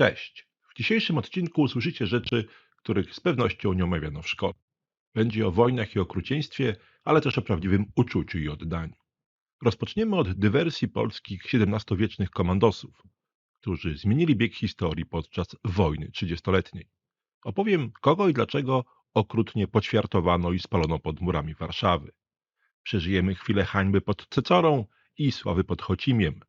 Cześć! W dzisiejszym odcinku usłyszycie rzeczy, których z pewnością nie omawiano w szkole. Będzie o wojnach i okrucieństwie, ale też o prawdziwym uczuciu i oddaniu. Rozpoczniemy od dywersji polskich XVII-wiecznych komandosów, którzy zmienili bieg historii podczas wojny trzydziestoletniej. Opowiem, kogo i dlaczego okrutnie poćwiartowano i spalono pod murami Warszawy. Przeżyjemy chwilę hańby pod Cecorą i sławy pod Chocimiem.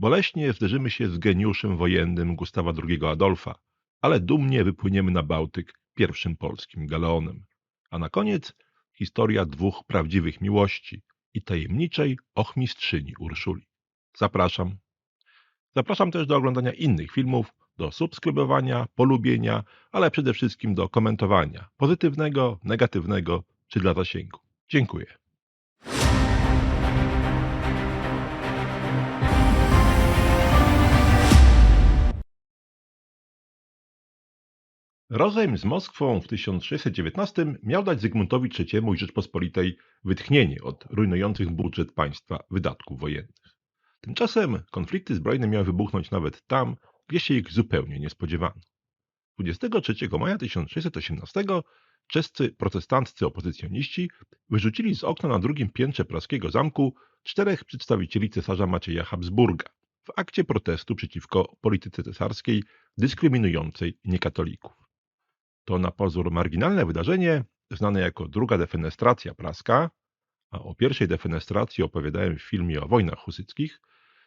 Boleśnie zderzymy się z geniuszem wojennym Gustawa II Adolfa, ale dumnie wypłyniemy na Bałtyk pierwszym polskim galeonem. A na koniec historia dwóch prawdziwych miłości i tajemniczej ochmistrzyni Urszuli. Zapraszam. Zapraszam też do oglądania innych filmów, do subskrybowania, polubienia, ale przede wszystkim do komentowania pozytywnego, negatywnego czy dla zasięgu. Dziękuję. Rozejm z Moskwą w 1619 miał dać Zygmuntowi III i Rzeczpospolitej wytchnienie od rujnujących budżet państwa wydatków wojennych. Tymczasem konflikty zbrojne miały wybuchnąć nawet tam, gdzie się ich zupełnie nie spodziewano. 23 maja 1618 czescy protestanccy opozycjoniści wyrzucili z okna na drugim piętrze praskiego zamku czterech przedstawicieli cesarza Macieja Habsburga w akcie protestu przeciwko polityce cesarskiej dyskryminującej niekatolików. To na pozór marginalne wydarzenie, znane jako druga defenestracja praska, a o pierwszej defenestracji opowiadałem w filmie o wojnach husyckich,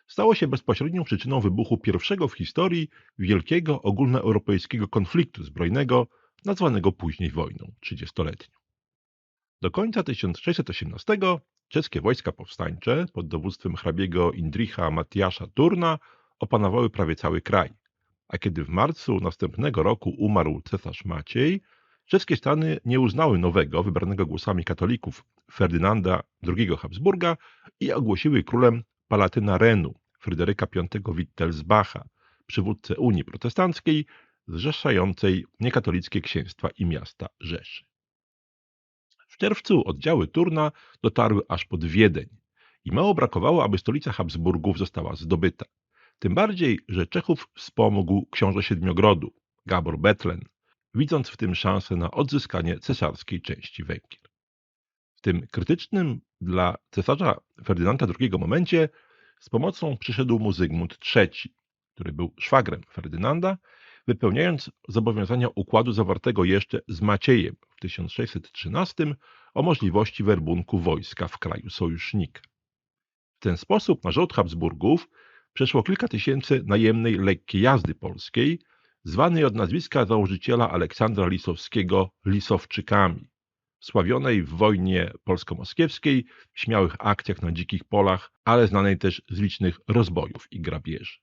stało się bezpośrednią przyczyną wybuchu pierwszego w historii wielkiego ogólnoeuropejskiego konfliktu zbrojnego, nazwanego później wojną trzydziestoletnią. Do końca 1618 czeskie wojska powstańcze pod dowództwem hrabiego Indricha Matiasza Turna opanowały prawie cały kraj, a kiedy w marcu następnego roku umarł cesarz Maciej, czeskie stany nie uznały nowego, wybranego głosami katolików Ferdynanda II Habsburga i ogłosiły królem Palatyna Renu, Fryderyka V Wittelsbacha, przywódcę Unii Protestanckiej, zrzeszającej niekatolickie księstwa i miasta Rzeszy. W czerwcu oddziały Turna dotarły aż pod Wiedeń i mało brakowało, aby stolica Habsburgów została zdobyta. Tym bardziej, że Czechów wspomógł książę Siedmiogrodu, Gabor Betlen, widząc w tym szansę na odzyskanie cesarskiej części Węgier. W tym krytycznym dla cesarza Ferdynanda II momencie z pomocą przyszedł mu Zygmunt III, który był szwagrem Ferdynanda, wypełniając zobowiązania układu zawartego jeszcze z Maciejem w 1613 o możliwości werbunku wojska w kraju sojusznika. W ten sposób na rząd Habsburgów przeszło kilka tysięcy najemnej lekkiej jazdy polskiej, zwanej od nazwiska założyciela Aleksandra Lisowskiego Lisowczykami, sławionej w wojnie polsko-moskiewskiej, w śmiałych akcjach na dzikich polach, ale znanej też z licznych rozbojów i grabieży.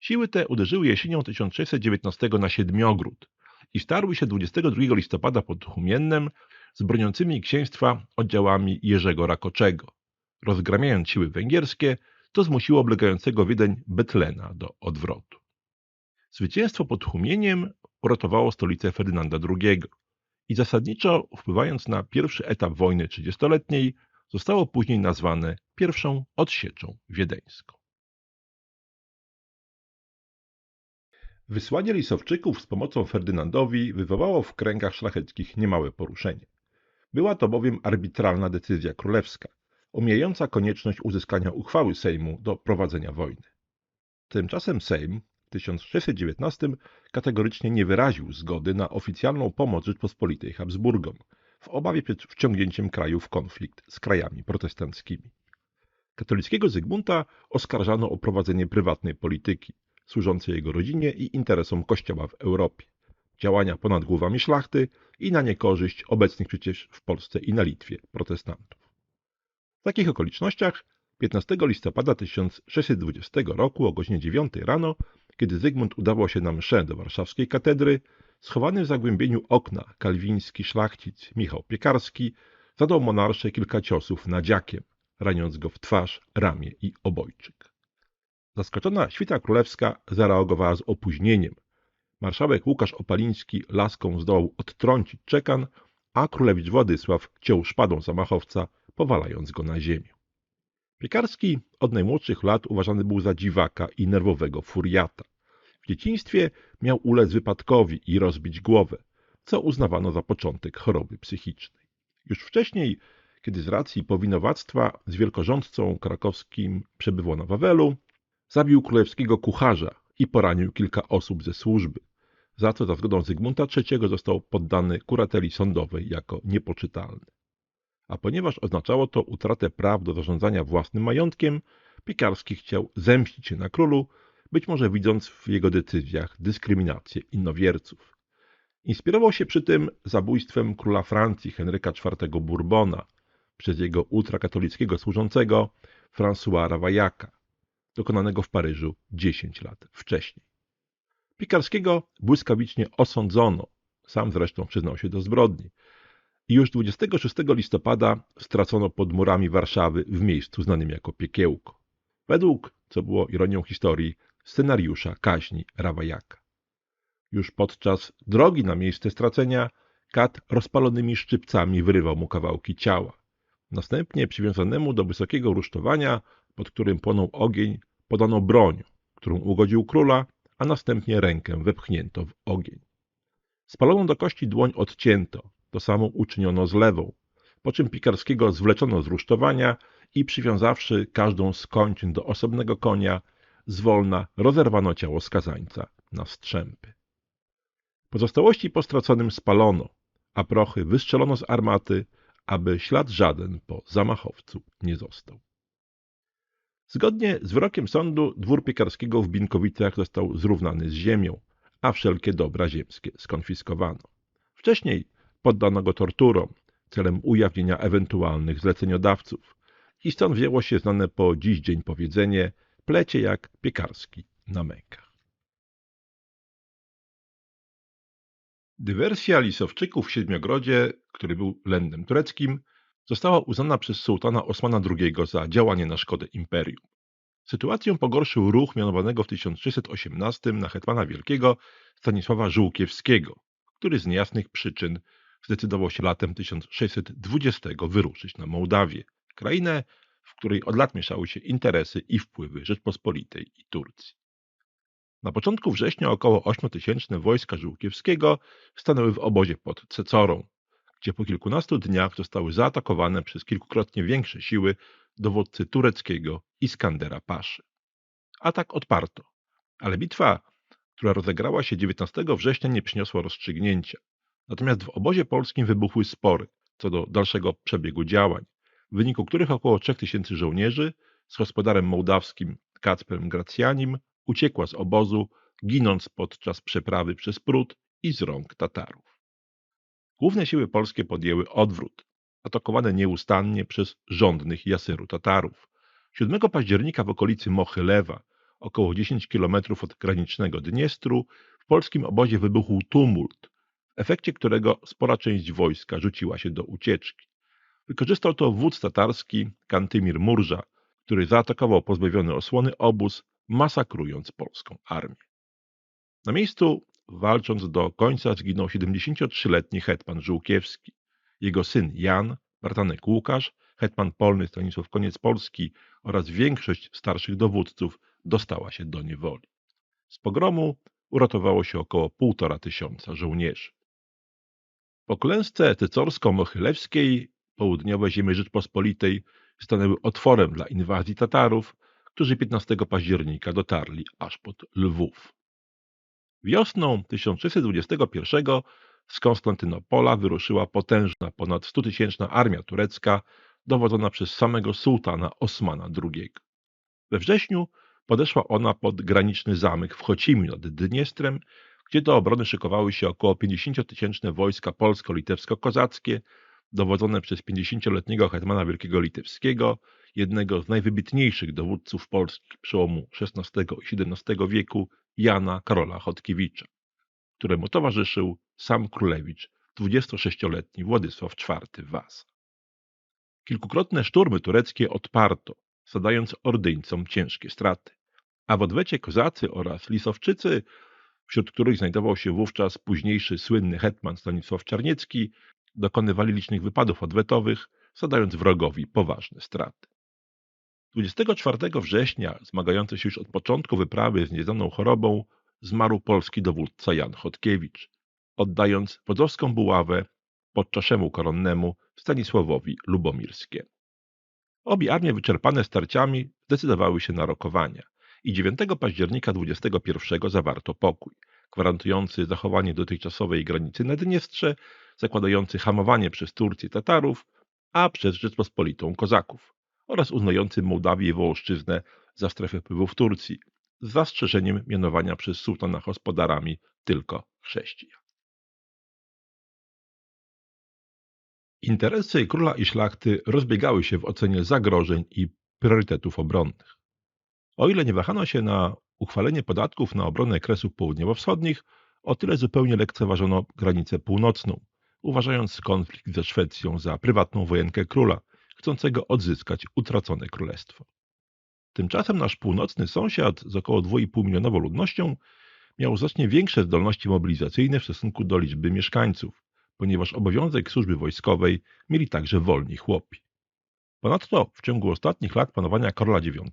Siły te uderzyły jesienią 1619 na Siedmiogród i starły się 22 listopada pod Humiennem z broniącymi księstwa oddziałami Jerzego Rakoczego, rozgramiając siły węgierskie to zmusiło oblegającego Wiedeń Betlena do odwrotu. Zwycięstwo pod Humieniem uratowało stolicę Ferdynanda II i zasadniczo wpływając na pierwszy etap wojny trzydziestoletniej, zostało później nazwane pierwszą odsieczą wiedeńską. Wysłanie Lisowczyków z pomocą Ferdynandowi wywołało w kręgach szlacheckich niemałe poruszenie. Była to bowiem arbitralna decyzja królewska, omijająca konieczność uzyskania uchwały Sejmu do prowadzenia wojny. Tymczasem Sejm w 1619 kategorycznie nie wyraził zgody na oficjalną pomoc Rzeczpospolitej Habsburgom w obawie przed wciągnięciem kraju w konflikt z krajami protestanckimi. Katolickiego Zygmunta oskarżano o prowadzenie prywatnej polityki, służącej jego rodzinie i interesom Kościoła w Europie, działania ponad głowami szlachty i na niekorzyść obecnych przecież w Polsce i na Litwie protestantów. W takich okolicznościach 15 listopada 1620 roku o godzinie 9 rano, kiedy Zygmunt udawał się na mszę do warszawskiej katedry, schowany w zagłębieniu okna kalwiński szlachcic Michał Piekarski zadał monarsze kilka ciosów nadziakiem, raniąc go w twarz, ramię i obojczyk. Zaskoczona świta królewska zareagowała z opóźnieniem. Marszałek Łukasz Opaliński laską zdołał odtrącić czekan, a królewicz Władysław ciął szpadą zamachowca powalając go na ziemię. Piekarski od najmłodszych lat uważany był za dziwaka i nerwowego furiata. W dzieciństwie miał ulec wypadkowi i rozbić głowę, co uznawano za początek choroby psychicznej. Już wcześniej, kiedy z racji powinowactwa z wielkorządcą krakowskim przebywał na Wawelu, zabił królewskiego kucharza i poranił kilka osób ze służby, za co za zgodą Zygmunta III został poddany kurateli sądowej jako niepoczytalny. A ponieważ oznaczało to utratę praw do zarządzania własnym majątkiem, Piekarski chciał zemścić się na królu, być może widząc w jego decyzjach dyskryminację innowierców. Inspirował się przy tym zabójstwem króla Francji Henryka IV Bourbona przez jego ultrakatolickiego służącego François Ravaillaca, dokonanego w Paryżu 10 lat wcześniej. Pikarskiego błyskawicznie osądzono, sam zresztą przyznał się do zbrodni, i już 26 listopada stracono pod murami Warszawy w miejscu znanym jako Piekiełko, według, co było ironią historii, scenariusza kaźni Rawajaka. Już podczas drogi na miejsce stracenia kat rozpalonymi szczypcami wyrywał mu kawałki ciała. Następnie przywiązanemu do wysokiego rusztowania, pod którym płonął ogień, podano broń, którą ugodził króla, a następnie rękę wepchnięto w ogień. Spaloną do kości dłoń odcięto, to samo uczyniono z lewą, po czym Pikarskiego zwleczono z rusztowania i przywiązawszy każdą z kończyn do osobnego konia, zwolna rozerwano ciało skazańca na strzępy. Pozostałości po straconym spalono, a prochy wystrzelono z armaty, aby ślad żaden po zamachowcu nie został. Zgodnie z wyrokiem sądu dwór piekarskiego w Binkowicach został zrównany z ziemią, a wszelkie dobra ziemskie skonfiskowano. Wcześniej poddano go torturom celem ujawnienia ewentualnych zleceniodawców i stąd wzięło się znane po dziś dzień powiedzenie plecie jak piekarski na mękach. Dywersja Lisowczyków w Siedmiogrodzie, który był lędem tureckim, została uznana przez sułtana Osmana II za działanie na szkodę imperium. Sytuację pogorszył ruch mianowanego w 1618 na hetmana wielkiego Stanisława Żółkiewskiego, który z niejasnych przyczyn zdecydował się latem 1620 wyruszyć na Mołdawię, krainę, w której od lat mieszały się interesy i wpływy Rzeczpospolitej i Turcji. Na początku września około 8-tysięczne wojska Żółkiewskiego stanęły w obozie pod Cecorą, gdzie po kilkunastu dniach zostały zaatakowane przez kilkukrotnie większe siły dowódcy tureckiego Iskandera Paszy. Atak odparto, ale bitwa, która rozegrała się 19 września nie przyniosła rozstrzygnięcia. Natomiast w obozie polskim wybuchły spory co do dalszego przebiegu działań, w wyniku których około 3000 żołnierzy z gospodarem mołdawskim Kacperem Gracjanim uciekła z obozu, ginąc podczas przeprawy przez Prut i z rąk Tatarów. Główne siły polskie podjęły odwrót, atakowane nieustannie przez rządnych Jasyru Tatarów. 7 października w okolicy Mochylewa, około 10 km od granicznego Dniestru, w polskim obozie wybuchł tumult, w efekcie którego spora część wojska rzuciła się do ucieczki. Wykorzystał to wódz tatarski Kantymir Murża, który zaatakował pozbawiony osłony obóz, masakrując polską armię. Na miejscu, walcząc do końca, zginął 73-letni hetman Żółkiewski. Jego syn Jan, bratanek Łukasz, hetman polny Stanisław Koniec Polski oraz większość starszych dowódców dostała się do niewoli. Z pogromu uratowało się około półtora tysiąca żołnierzy. Po klęsce tycorsko-mochylewskiej południowe ziemie Rzeczpospolitej stanęły otworem dla inwazji Tatarów, którzy 15 października dotarli aż pod Lwów. Wiosną 1621 z Konstantynopola wyruszyła potężna, ponad 100-tysięczna armia turecka, dowodzona przez samego sułtana Osmana II. We wrześniu podeszła ona pod graniczny zamek w Chocimiu nad Dniestrem, gdzie do obrony szykowały się około 50-tysięczne wojska polsko-litewsko-kozackie, dowodzone przez 50-letniego hetmana Wielkiego Litewskiego, jednego z najwybitniejszych dowódców polskich przełomu XVI i XVII wieku, Jana Karola Chodkiewicza, któremu towarzyszył sam królewicz, 26-letni Władysław IV Wasa. Kilkukrotne szturmy tureckie odparto, zadając ordyńcom ciężkie straty, a w odwecie kozacy oraz lisowczycy, wśród których znajdował się wówczas późniejszy słynny hetman Stanisław Czarniecki, dokonywali licznych wypadów odwetowych, zadając wrogowi poważne straty. 24 września, zmagający się już od początku wyprawy z nieznaną chorobą, zmarł polski dowódca Jan Chodkiewicz, oddając wodzowską buławę podczaszemu koronnemu Stanisławowi Lubomirskiemu. Obie armie wyczerpane starciami zdecydowały się na rokowania i 9 października 21 zawarto pokój, gwarantujący zachowanie dotychczasowej granicy na Dniestrze, zakładający hamowanie przez Turcję Tatarów, a przez Rzeczpospolitą Kozaków oraz uznający Mołdawię i Wołoszczyznę za strefę wpływów Turcji, z zastrzeżeniem mianowania przez sułtana gospodarami tylko chrześcijan. Interesy króla i szlachty rozbiegały się w ocenie zagrożeń i priorytetów obronnych. O ile nie wahano się na uchwalenie podatków na obronę Kresów Południowo-Wschodnich, o tyle zupełnie lekceważono granicę północną, uważając konflikt ze Szwecją za prywatną wojenkę króla, chcącego odzyskać utracone królestwo. Tymczasem nasz północny sąsiad z około 2,5 milionową ludnością miał znacznie większe zdolności mobilizacyjne w stosunku do liczby mieszkańców, ponieważ obowiązek służby wojskowej mieli także wolni chłopi. Ponadto w ciągu ostatnich lat panowania Karola IX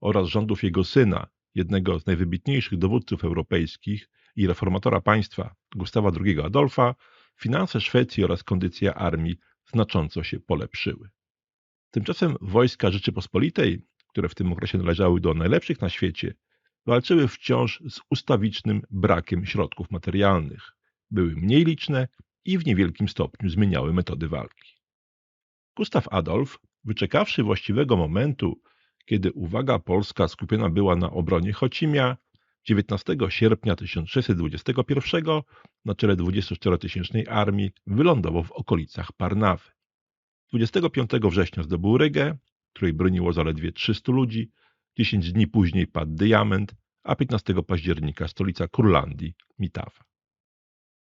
oraz rządów jego syna, jednego z najwybitniejszych dowódców europejskich i reformatora państwa Gustawa II Adolfa, finanse Szwecji oraz kondycja armii znacząco się polepszyły. Tymczasem wojska Rzeczypospolitej, które w tym okresie należały do najlepszych na świecie, walczyły wciąż z ustawicznym brakiem środków materialnych. Były mniej liczne i w niewielkim stopniu zmieniały metody walki. Gustaw Adolf, wyczekawszy właściwego momentu, kiedy uwaga polska skupiona była na obronie Chocimia, 19 sierpnia 1621 na czele 24-tysięcznej armii wylądował w okolicach Parnawy. 25 września zdobył Rygę, której broniło zaledwie 300 ludzi, 10 dni później padł Diament, a 15 października stolica Kurlandii, Mitawa.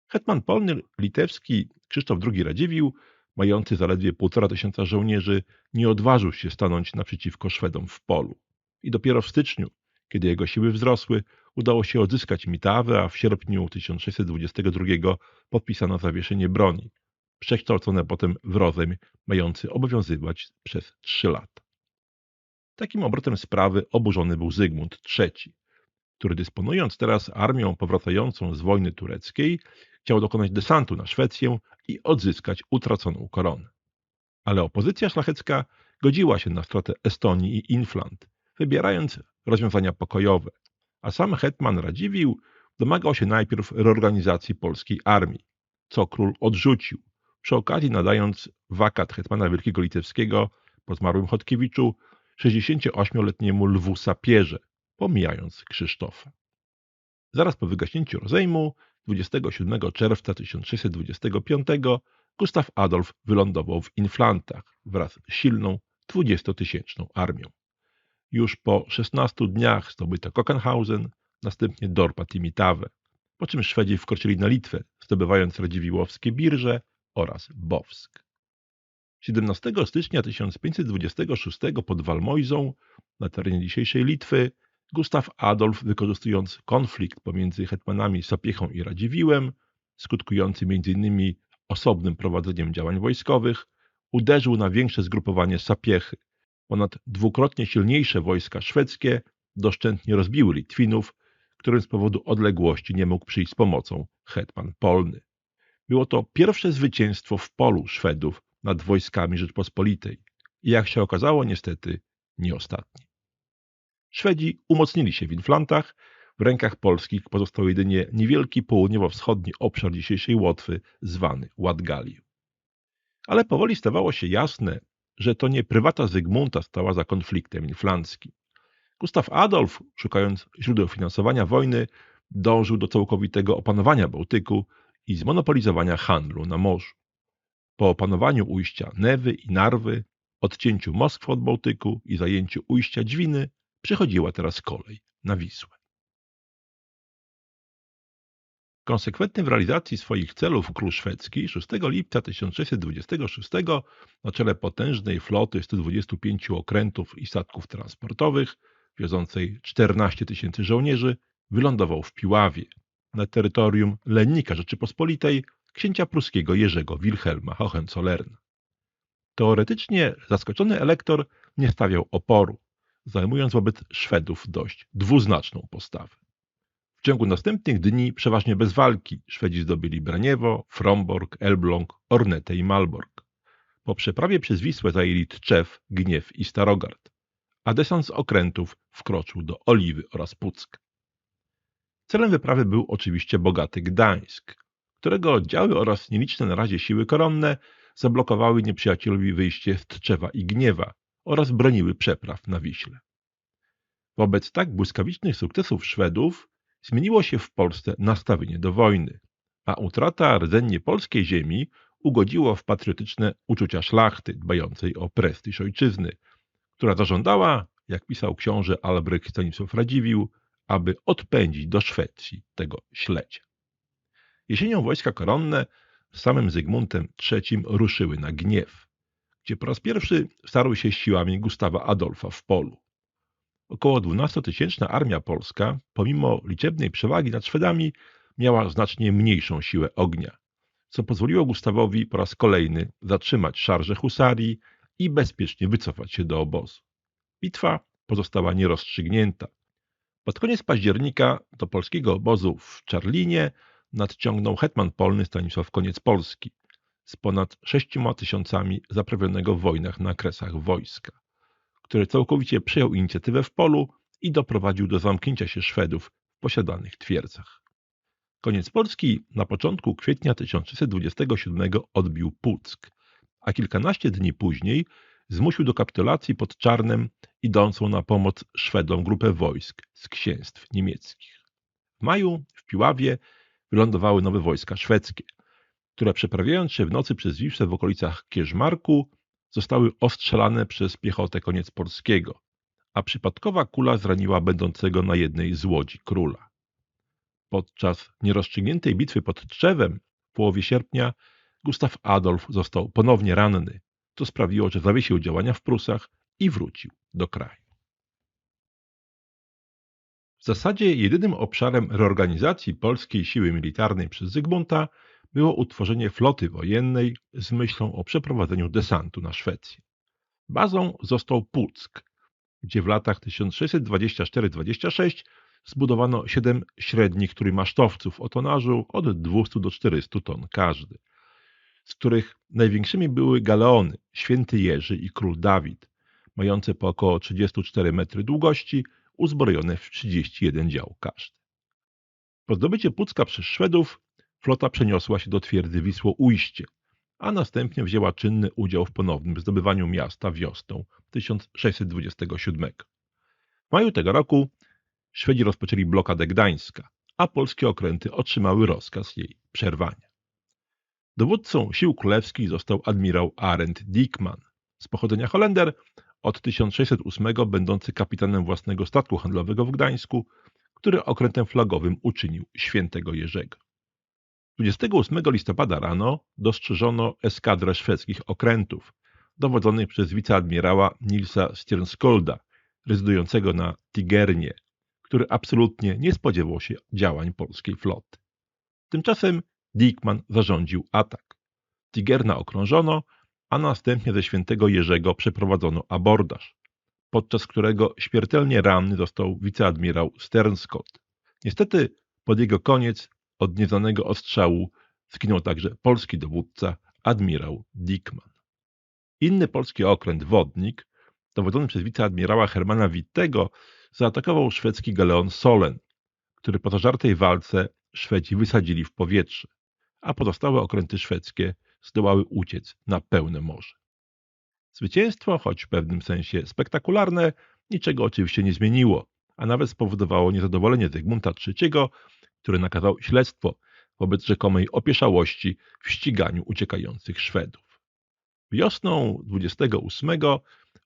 Hetman polny litewski Krzysztof II Radziwiłł, mający zaledwie półtora tysiąca żołnierzy, nie odważył się stanąć naprzeciwko Szwedom w polu. I dopiero w styczniu, kiedy jego siły wzrosły, udało się odzyskać Mitawę, a w sierpniu 1622 podpisano zawieszenie broni, przekształcone potem w rozejm mający obowiązywać przez trzy lata. Takim obrotem sprawy oburzony był Zygmunt III, który dysponując teraz armią powracającą z wojny tureckiej, chciał dokonać desantu na Szwecję i odzyskać utraconą koronę. Ale opozycja szlachecka godziła się na stratę Estonii i Inflant, wybierając rozwiązania pokojowe, a sam hetman Radziwiłł domagał się najpierw reorganizacji polskiej armii, co król odrzucił, przy okazji nadając wakat hetmana Wielkiego Litewskiego po zmarłym Chodkiewiczu 68-letniemu Lwu Sapierze, pomijając Krzysztofa. Zaraz po wygaśnięciu rozejmu 27 czerwca 1625 Gustaw Adolf wylądował w Inflantach wraz z silną 20-tysięczną armią. Już po 16 dniach zdobyto Kockenhausen, następnie Dorpat i Mitawę, po czym Szwedzi wkroczyli na Litwę, zdobywając Radziwiłłowskie Birże oraz Bowsk. 17 stycznia 1526 pod Walmojzą, na terenie dzisiejszej Litwy, Gustaw Adolf, wykorzystując konflikt pomiędzy hetmanami Sapiechą i Radziwiłem, skutkujący m.in. osobnym prowadzeniem działań wojskowych, uderzył na większe zgrupowanie Sapiechy. Ponad dwukrotnie silniejsze wojska szwedzkie doszczętnie rozbiły Litwinów, którym z powodu odległości nie mógł przyjść z pomocą hetman polny. Było to pierwsze zwycięstwo w polu Szwedów nad wojskami Rzeczpospolitej i jak się okazało niestety nie ostatnie. Szwedzi umocnili się w Inflantach, w rękach polskich pozostał jedynie niewielki południowo-wschodni obszar dzisiejszej Łotwy, zwany Ładgalią. Ale powoli stawało się jasne, że to nie prywata Zygmunta stała za konfliktem inflanckim. Gustaw Adolf, szukając źródeł finansowania wojny, dążył do całkowitego opanowania Bałtyku i zmonopolizowania handlu na morzu. Po opanowaniu ujścia Newy i Narwy, odcięciu Moskwy od Bałtyku i zajęciu ujścia Dźwiny, przychodziła teraz kolej na Wisłę. Konsekwentny w realizacji swoich celów król szwedzki 6 lipca 1626 na czele potężnej floty 125 okrętów i statków transportowych, wiozącej 14 tysięcy żołnierzy, wylądował w Piławie, na terytorium lennika Rzeczypospolitej księcia pruskiego Jerzego Wilhelma Hohenzollerna. Teoretycznie zaskoczony elektor nie stawiał oporu, zajmując wobec Szwedów dość dwuznaczną postawę. ciągu następnych dni, przeważnie bez walki, Szwedzi zdobyli Braniewo, Fromborg, Elbląg, Ornetę i Malbork. Po przeprawie przez Wisłę zajęli Tczew, Gniew i Starogard, a desant z okrętów wkroczył do Oliwy oraz Puck. Celem wyprawy był oczywiście bogaty Gdańsk, którego oddziały oraz nieliczne na razie siły koronne zablokowały nieprzyjacielowi wyjście z Tczewa i Gniewa oraz broniły przepraw na Wiśle. Wobec tak błyskawicznych sukcesów Szwedów zmieniło się w Polsce nastawienie do wojny, a utrata rdzennie polskiej ziemi ugodziło w patriotyczne uczucia szlachty dbającej o prestiż ojczyzny, która zażądała, jak pisał książę Albrecht Stanisław Radziwiłł, aby odpędzić do Szwecji tego ślecia. Jesienią wojska koronne z samym Zygmuntem III ruszyły na Gniew, gdzie po raz pierwszy starły się siłami Gustawa Adolfa w polu. Około 12-tysięczna armia polska, pomimo liczebnej przewagi nad Szwedami, miała znacznie mniejszą siłę ognia, co pozwoliło Gustawowi po raz kolejny zatrzymać szarże husarii i bezpiecznie wycofać się do obozu. Bitwa pozostała nierozstrzygnięta. Pod koniec października do polskiego obozu w Czarlinie nadciągnął hetman polny Stanisław Koniec Polski z ponad sześcioma tysiącami zaprawionego w wojnach na kresach wojska, który całkowicie przejął inicjatywę w polu i doprowadził do zamknięcia się Szwedów w posiadanych twierdzach. Koniec Polski na początku kwietnia 1327 odbił Puck, a kilkanaście dni później zmusił do kapitulacji pod Czarnem idącą na pomoc Szwedom grupę wojsk z księstw niemieckich. W maju w Piławie wylądowały nowe wojska szwedzkie, które przeprawiając się w nocy przez Wisłę w okolicach Kierzmarku zostały ostrzelane przez piechotę koniec polskiego, a przypadkowa kula zraniła będącego na jednej z łodzi króla. Podczas nierozstrzygniętej bitwy pod Trzewem w połowie sierpnia Gustaw Adolf został ponownie ranny, co sprawiło, że zawiesił działania w Prusach i wrócił do kraju. W zasadzie jedynym obszarem reorganizacji polskiej siły militarnej przez Zygmunta było utworzenie floty wojennej z myślą o przeprowadzeniu desantu na Szwecję. Bazą został Puck, gdzie w latach 1624-26 zbudowano siedem średnich trójmasztowców o tonażu od 200 do 400 ton każdy, z których największymi były galeony Święty Jerzy i Król Dawid, mające po około 34 metry długości, uzbrojone w 31 dział każdy. Po zdobycie Pucka przez Szwedów flota przeniosła się do twierdzy Wisło-Ujście, a następnie wzięła czynny udział w ponownym zdobywaniu miasta wiosną 1627. W maju tego roku Szwedzi rozpoczęli blokadę Gdańska, a polskie okręty otrzymały rozkaz jej przerwania. Dowódcą sił królewskich został admirał Arend Diekman, z pochodzenia Holender, od 1608 będący kapitanem własnego statku handlowego w Gdańsku, który okrętem flagowym uczynił świętego Jerzego. 28 listopada rano dostrzeżono eskadrę szwedzkich okrętów, dowodzonych przez wiceadmirała Nilsa Stjernskolda, rezydującego na Tigernie, który absolutnie nie spodziewał się działań polskiej floty. Tymczasem Diekman zarządził atak. Tigerna okrążono, a następnie ze świętego Jerzego przeprowadzono abordaż, podczas którego śmiertelnie ranny został wiceadmirał Sternskott. Niestety pod jego koniec od nieznanego ostrzału zginął także polski dowódca, admirał Diekman. Inny polski okręt Wodnik, dowodzony przez wiceadmirała Hermana Wittego, zaatakował szwedzki galeon Solen, który po zażartej walce Szwedzi wysadzili w powietrze, a pozostałe okręty szwedzkie zdołały uciec na pełne morze. Zwycięstwo, choć w pewnym sensie spektakularne, niczego oczywiście nie zmieniło, a nawet spowodowało niezadowolenie Zygmunta III, który nakazał śledztwo wobec rzekomej opieszałości w ściganiu uciekających Szwedów. Wiosną 28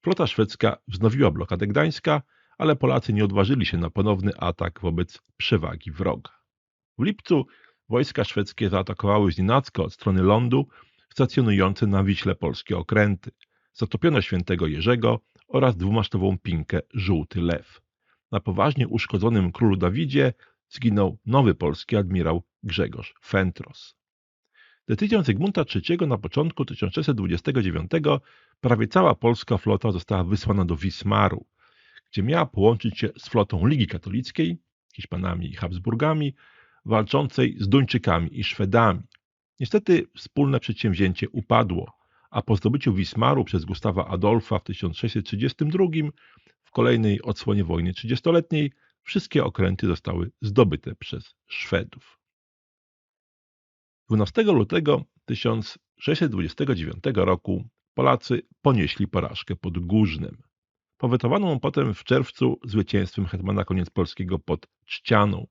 flota szwedzka wznowiła blokadę Gdańska, ale Polacy nie odważyli się na ponowny atak wobec przewagi wroga. W lipcu wojska szwedzkie zaatakowały znienacka od strony lądu stacjonujące na Wiśle polskie okręty. Zatopiono świętego Jerzego oraz dwumasztową pinkę Żółty Lew. Na poważnie uszkodzonym królu Dawidzie zginął nowy polski admirał Grzegorz Fentros. Decyzją Zygmunta III na początku 1629 prawie cała polska flota została wysłana do Wismaru, gdzie miała połączyć się z flotą Ligi Katolickiej Hiszpanami i Habsburgami, walczącej z Duńczykami i Szwedami. Niestety wspólne przedsięwzięcie upadło, a po zdobyciu Wismaru przez Gustawa Adolfa w 1632 w kolejnej odsłonie wojny trzydziestoletniej wszystkie okręty zostały zdobyte przez Szwedów. 12 lutego 1629 roku Polacy ponieśli porażkę pod Górznem. Powetowano mu potem w czerwcu zwycięstwem hetmana koniec polskiego pod Czcianą,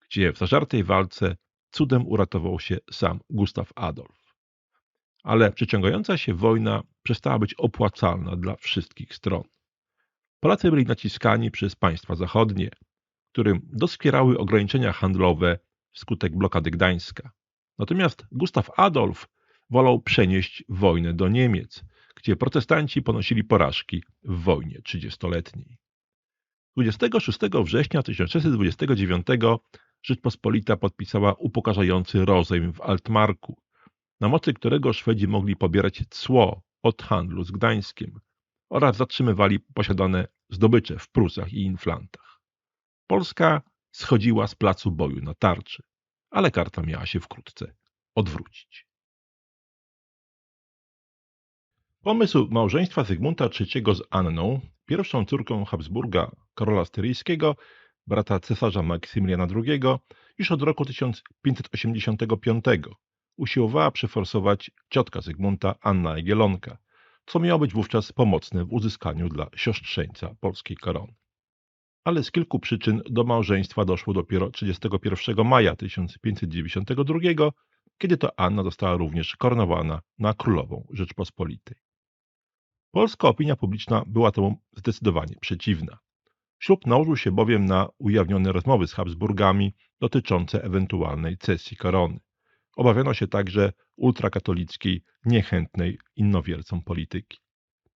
gdzie w zażartej walce cudem uratował się sam Gustaw Adolf. Ale przeciągająca się wojna przestała być opłacalna dla wszystkich stron. Polacy byli naciskani przez państwa zachodnie, którym doskwierały ograniczenia handlowe wskutek blokady Gdańska. Natomiast Gustaw Adolf wolał przenieść wojnę do Niemiec, gdzie protestanci ponosili porażki w wojnie trzydziestoletniej. 26 września 1629 Rzeczpospolita podpisała upokarzający rozejm w Altmarku, na mocy którego Szwedzi mogli pobierać cło od handlu z Gdańskiem oraz zatrzymywali posiadane zdobycze w Prusach i Inflantach. Polska schodziła z placu boju na tarczy, ale karta miała się wkrótce odwrócić. Pomysł małżeństwa Zygmunta III z Anną, pierwszą córką Habsburga Karola Styryjskiego, brata cesarza Maksymiliana II, już od roku 1585 usiłowała przeforsować ciotka Zygmunta Anna Jagiellonka, co miało być wówczas pomocne w uzyskaniu dla siostrzeńca polskiej korony. Ale z kilku przyczyn do małżeństwa doszło dopiero 31 maja 1592, kiedy to Anna została również koronowana na królową Rzeczpospolitej. Polska opinia publiczna była temu zdecydowanie przeciwna. Ślub nałożył się bowiem na ujawnione rozmowy z Habsburgami dotyczące ewentualnej cesji korony. Obawiano się także ultrakatolickiej, niechętnej innowiercom polityki.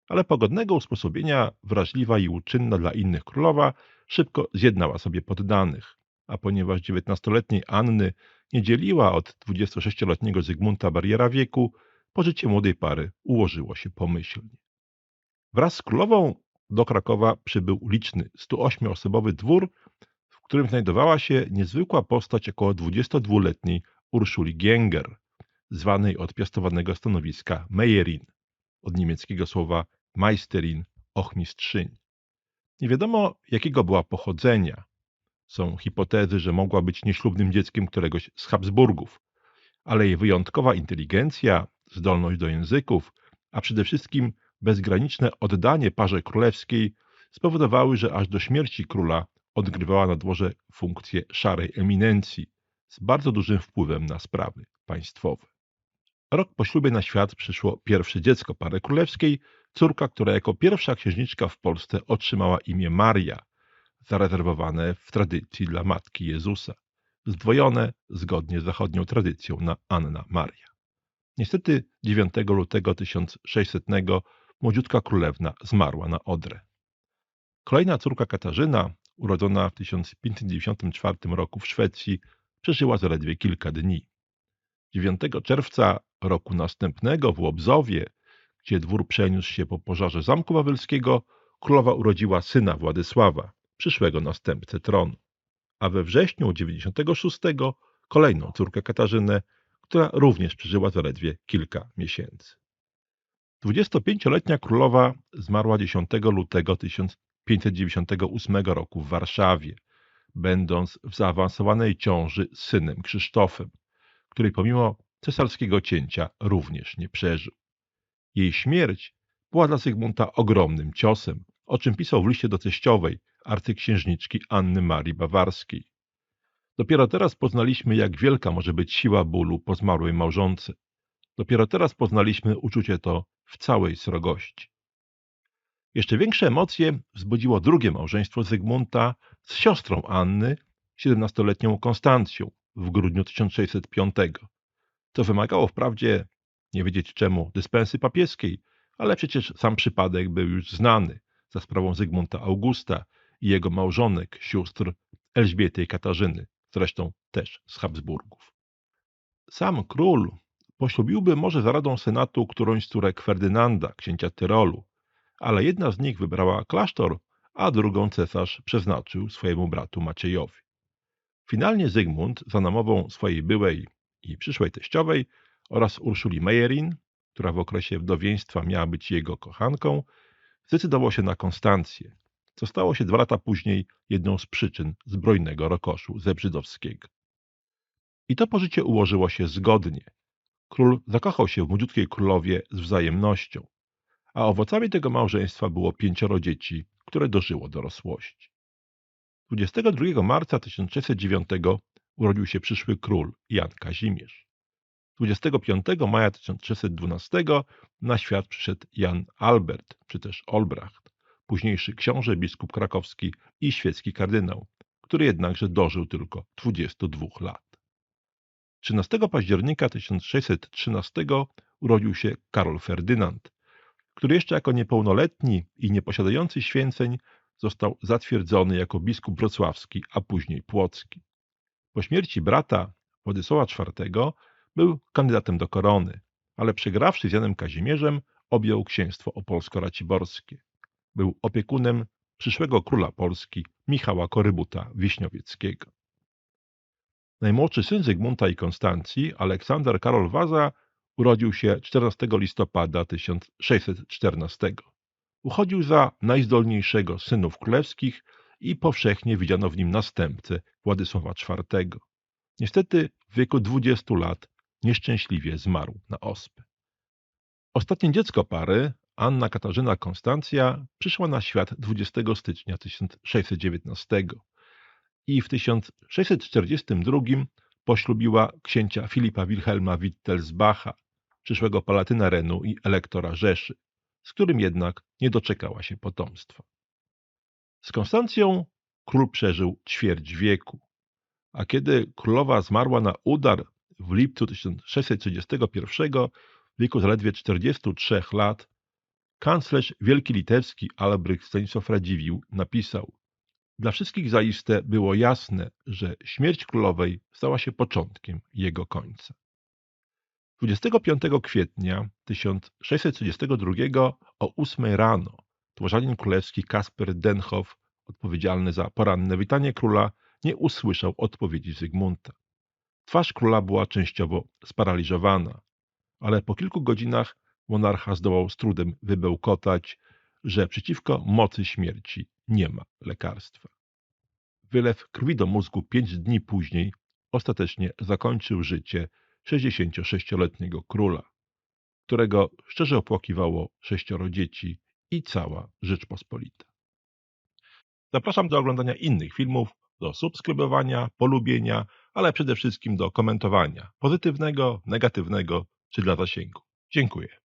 Ale pogodnego usposobienia wrażliwa i uczynna dla innych królowa szybko zjednała sobie poddanych, a ponieważ dziewiętnastoletniej Anny nie dzieliła od 26-letniego Zygmunta bariera wieku, pożycie młodej pary ułożyło się pomyślnie. Wraz z królową do Krakowa przybył liczny 108-osobowy dwór, w którym znajdowała się niezwykła postać około 22-letniej Urszuli Gienger, zwanej od piastowanego stanowiska Meyerin, od niemieckiego słowa Meisterin, ochmistrzyń. Nie wiadomo, jakiego była pochodzenia. Są hipotezy, że mogła być nieślubnym dzieckiem któregoś z Habsburgów, ale jej wyjątkowa inteligencja, zdolność do języków, a przede wszystkim bezgraniczne oddanie parze królewskiej spowodowały, że aż do śmierci króla odgrywała na dworze funkcję szarej eminencji z bardzo dużym wpływem na sprawy państwowe. Rok po ślubie na świat przyszło pierwsze dziecko pary królewskiej, córka, która jako pierwsza księżniczka w Polsce otrzymała imię Maria, zarezerwowane w tradycji dla Matki Jezusa, zdwojone zgodnie z zachodnią tradycją na Anna Maria. Niestety 9 lutego 1600 młodziutka królewna zmarła na Odrę. Kolejna córka Katarzyna, urodzona w 1594 roku w Szwecji, przeżyła zaledwie kilka dni. 9 czerwca roku następnego w Łobzowie, gdzie dwór przeniósł się po pożarze Zamku Wawelskiego, królowa urodziła syna Władysława, przyszłego następcę tronu, a we wrześniu 96 kolejną córkę Katarzynę, która również przeżyła zaledwie kilka miesięcy. 25-letnia królowa zmarła 10 lutego 1598 roku w Warszawie, będąc w zaawansowanej ciąży z synem Krzysztofem, który pomimo cesarskiego cięcia również nie przeżył. Jej śmierć była dla Zygmunta ogromnym ciosem, o czym pisał w liście do teściowej, arcyksiężniczki Anny Marii Bawarskiej. Dopiero teraz poznaliśmy, jak wielka może być siła bólu po zmarłej małżonce. Dopiero teraz poznaliśmy uczucie to w całej srogości. Jeszcze większe emocje wzbudziło drugie małżeństwo Zygmunta z siostrą Anny, 17-letnią Konstancją, w grudniu 1605. To wymagało wprawdzie, nie wiedzieć czemu, dyspensy papieskiej, ale przecież sam przypadek był już znany za sprawą Zygmunta Augusta i jego małżonek, sióstr Elżbiety i Katarzyny, zresztą też z Habsburgów. Sam król poślubiłby może za radą senatu którąś z córek Ferdynanda, księcia Tyrolu, ale jedna z nich wybrała klasztor, a drugą cesarz przeznaczył swojemu bratu Maciejowi. Finalnie Zygmunt za namową swojej byłej i przyszłej teściowej oraz Urszuli Meyerin, która w okresie wdowieństwa miała być jego kochanką, zdecydował się na Konstancję, co stało się dwa lata później jedną z przyczyn zbrojnego rokoszu zebrzydowskiego. I to pożycie ułożyło się zgodnie. Król zakochał się w młodziutkiej królowie z wzajemnością, a owocami tego małżeństwa było pięcioro dzieci, które dożyło dorosłości. 22 marca 1609 urodził się przyszły król Jan Kazimierz. 25 maja 1612 na świat przyszedł Jan Albert, czy też Olbracht, późniejszy książę, biskup krakowski i świecki kardynał, który jednakże dożył tylko 22 lat. 13 października 1613 urodził się Karol Ferdynand, który jeszcze jako niepełnoletni i nieposiadający święceń został zatwierdzony jako biskup wrocławski, a później płocki. Po śmierci brata Władysława IV był kandydatem do korony, ale przegrawszy z Janem Kazimierzem objął księstwo opolsko-raciborskie. Był opiekunem przyszłego króla Polski Michała Korybuta Wiśniowieckiego. Najmłodszy syn Zygmunta i Konstancji, Aleksander Karol Waza, urodził się 14 listopada 1614. Uchodził za najzdolniejszego synów królewskich i powszechnie widziano w nim następcę Władysława IV. Niestety w wieku 20 lat nieszczęśliwie zmarł na ospę. Ostatnie dziecko pary, Anna Katarzyna Konstancja, przyszła na świat 20 stycznia 1619 i w 1642 poślubiła księcia Filipa Wilhelma Wittelsbacha, przyszłego palatyna Renu i elektora Rzeszy, z którym jednak nie doczekała się potomstwa. Z Konstancją król przeżył ćwierć wieku, a kiedy królowa zmarła na udar w lipcu 1631 w wieku zaledwie 43 lat, kanclerz wielki litewski Albrecht Stanisław Radziwiłł napisał Dla wszystkich zaiste było jasne, że śmierć królowej stała się początkiem jego końca. 25 kwietnia 1632 o 8 rano tłorzanin królewski Kasper Denhoff, odpowiedzialny za poranne witanie króla, nie usłyszał odpowiedzi Zygmunta. Twarz króla była częściowo sparaliżowana, ale po kilku godzinach monarcha zdołał z trudem wybełkotać, że przeciwko mocy śmierci nie ma lekarstwa. Wylew krwi do mózgu pięć dni później ostatecznie zakończył życie 66-letniego króla, którego szczerze opłakiwało sześcioro dzieci i cała Rzeczpospolita. Zapraszam do oglądania innych filmów, do subskrybowania, polubienia, ale przede wszystkim do komentowania pozytywnego, negatywnego czy dla zasięgu. Dziękuję.